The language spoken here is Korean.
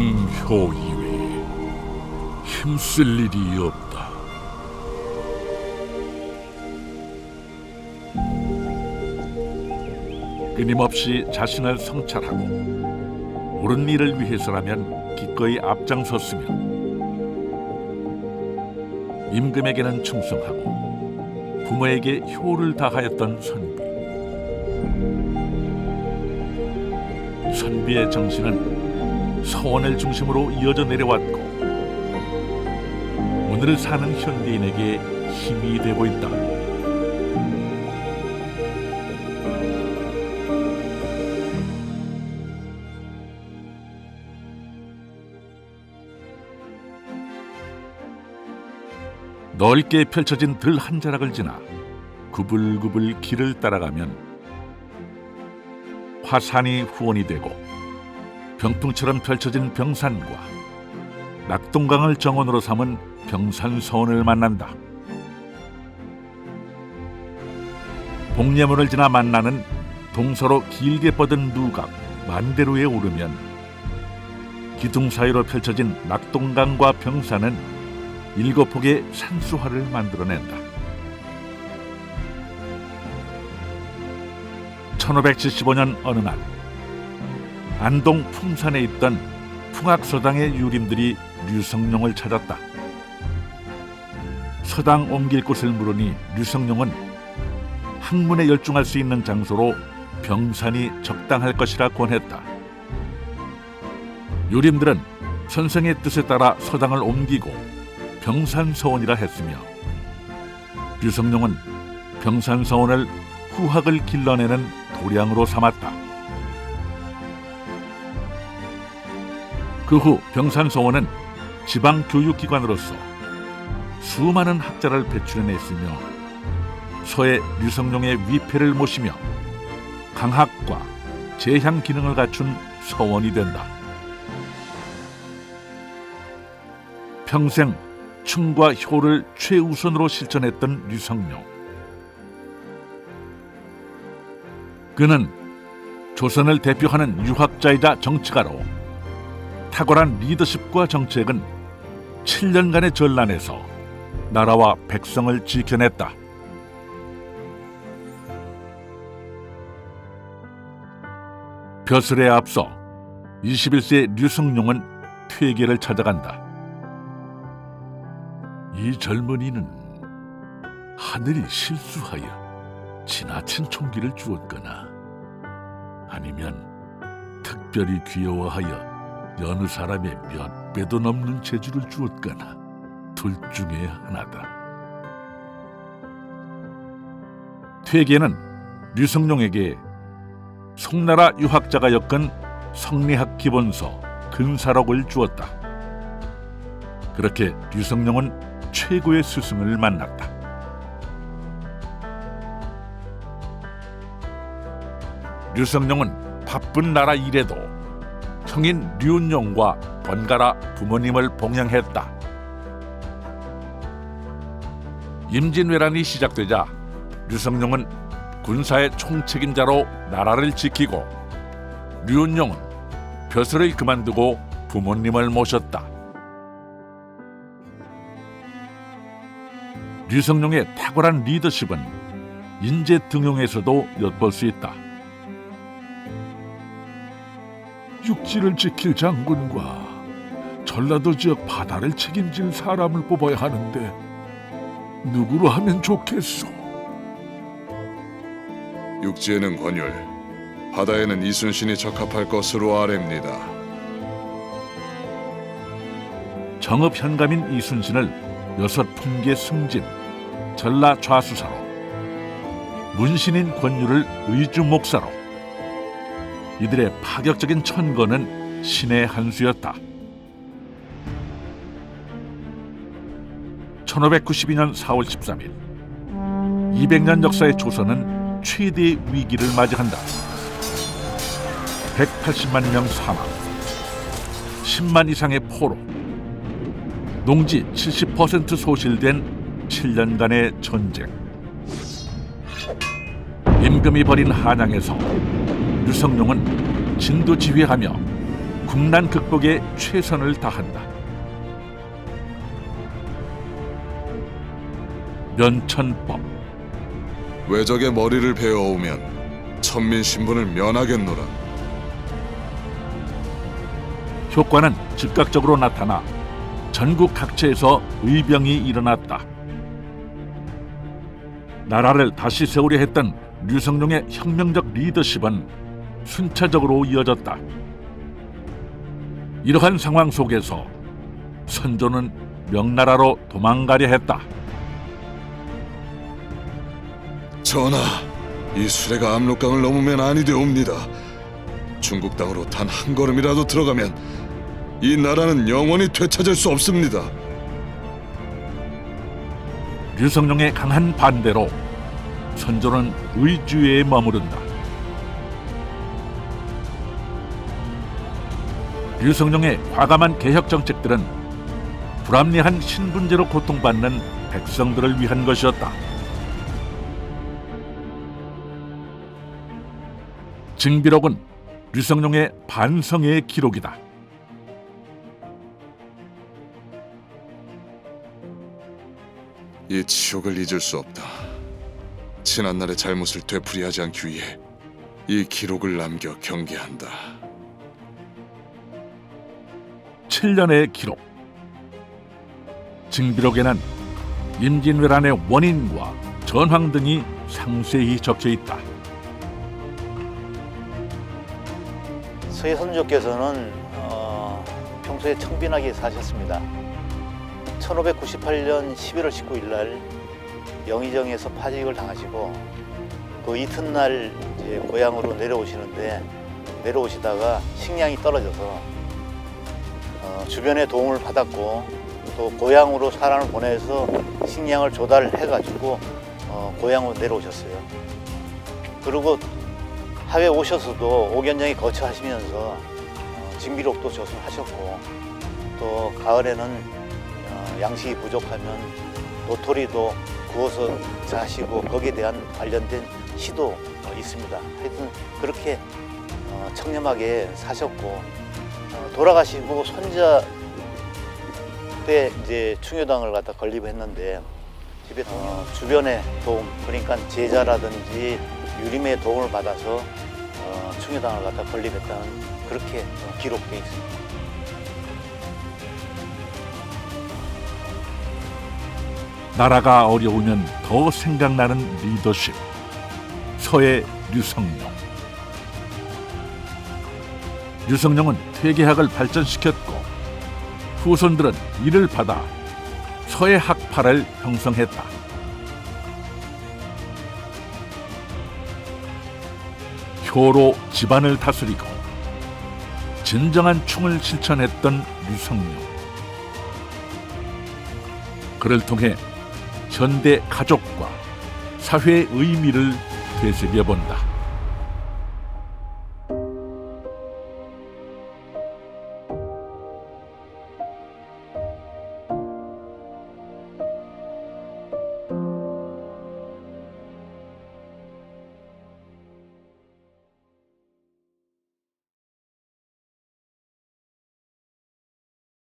승효 이외에 힘쓸 일이 없다. 끊임없이 자신을 성찰하고 옳은 일을 위해서라면 기꺼이 앞장섰으며 임금에게는 충성하고 부모에게 효를 다하였던 선비. 선비의 정신은 서원을 중심으로 이어져 내려왔고 오늘을 사는 현대인에게 힘이 되고 있다. 넓게 펼쳐진 들 한 자락을 지나 구불구불 길을 따라가면 화산이 후원이 되고 병풍처럼 펼쳐진 병산과 낙동강을 정원으로 삼은 병산서원을 만난다. 복례문을 지나 만나는 동서로 길게 뻗은 누각 만대로에 오르면 기둥 사이로 펼쳐진 낙동강과 병산은 일곱 폭의 산수화를 만들어낸다. 1575년 어느 날 안동 풍산에 있던 풍악서당의 유림들이 류성룡을 찾았다. 서당 옮길 곳을 물으니 류성룡은 학문에 열중할 수 있는 장소로 병산이 적당할 것이라 권했다. 유림들은 선생의 뜻에 따라 서당을 옮기고 병산서원이라 했으며 류성룡은 병산서원을 후학을 길러내는 도량으로 삼았다. 그 후 병산서원은 지방 교육기관으로서 수많은 학자를 배출해냈으며 서해 류성룡의 위패를 모시며 강학과 제향 기능을 갖춘 서원이 된다. 평생 충과 효를 최우선으로 실천했던 류성룡. 그는 조선을 대표하는 유학자이자 정치가로 탁월한 리더십과 정책은 7년간의 전란에서 나라와 백성을 지켜냈다. 벼슬에 앞서 21세 류성룡은 퇴계를 찾아간다. 이 젊은이는 하늘이 실수하여 지나친 총기를 주었거나 아니면 특별히 귀여워하여 여느 사람의 몇 배도 넘는 재주를 주었거나 둘 중에 하나다. 퇴계는 류성룡에게 송나라 유학자가 엮은 성리학 기본서 근사록을 주었다. 그렇게 류성룡은 최고의 스승을 만났다. 류성룡은 바쁜 나라 일에도 형인 류운용과 번갈아 부모님을 봉양했다. 임진왜란이 시작되자 류성룡은 군사의 총책임자로 나라를 지키고 류운용은 벼슬을 그만두고 부모님을 모셨다. 류성룡의 탁월한 리더십은 인재 등용에서도 엿볼 수 있다. 육지를 지킬 장군과 전라도 지역 바다를 책임질 사람을 뽑아야 하는데 누구로 하면 좋겠소? 육지에는 권율, 바다에는 이순신이 적합할 것으로 아랩니다. 정읍 현감인 이순신을 여섯 품계 승진, 전라 좌수사로, 문신인 권유를 의주 목사로, 이들의 파격적인 천거는 신의 한 수였다. 1592년 4월 13일, 200년 역사의 조선은 최대의 위기를 맞이한다. 180만 명 사망, 10만 이상의 포로, 농지 70% 소실된 7년간의 전쟁. 임금이 벌인 한양에서 류성룡은 진도 지휘하며 국난 극복에 최선을 다한다. 면천법 외적의 머리를 베어오면 천민 신분을 면하겠노라. 효과는 즉각적으로 나타나 전국 각처에서 의병이 일어났다. 나라를 다시 세우려 했던 류성룡의 혁명적 리더십은 순차적으로 이어졌다. 이러한 상황 속에서 선조는 명나라로 도망가려 했다. 전하, 이 수레가 압록강을 넘으면 아니 되옵니다. 중국 땅으로 단 한 걸음이라도 들어가면 이 나라는 영원히 되찾을 수 없습니다. 류성룡의 강한 반대로 선조는 의주에 머무른다. 류성룡의 과감한 개혁 정책들은 불합리한 신분제로 고통받는 백성들을 위한 것이었다. 징비록은 류성룡의 반성의 기록이다. 이 치욕을 잊을 수 없다. 지난날의 잘못을 되풀이하지 않기 위해 이 기록을 남겨 경계한다. 7년의 기록. 징비록에는 임진왜란의 원인과 전황 등이 상세히 적혀 있다. 서희 선조께서는 어, 평소에 청빈하게 사셨습니다. 1598년 11월 19일 날 영의정에서 파직을 당하시고 그 이튿날 고향으로 내려오시는데 내려오시다가 식량이 떨어져서 어, 주변의 도움을 받았고 또 고향으로 사람을 보내서 식량을 조달해가지고 어, 고향으로 내려오셨어요. 그리고 하회 오셔서도 오견장에 거처하시면서 어, 징비록도 조성하셨고 또 가을에는 어, 양식이 부족하면 도토리도 구워서 자시고 거기에 대한 관련된 시도 어, 있습니다. 하여튼 그렇게 어, 청렴하게 사셨고 어, 돌아가시고 손자 때 이제 충효당을 갖다 건립했는데 집에 어, 주변의 도움 그러니까 제자라든지 유림의 도움을 받아서 어, 충효당을 갖다 건립했다는 그렇게 어, 기록돼 있습니다. 나라가 어려우면 더 생각나는 리더십. 서해 류성룡. 류성룡은 퇴계학을 발전시켰고 후손들은 이를 받아 서해 학파를 형성했다. 효로 집안을 다스리고 진정한 충을 실천했던 류성룡. 그를 통해 현대 가족과 사회의 의미를 되새겨 본다.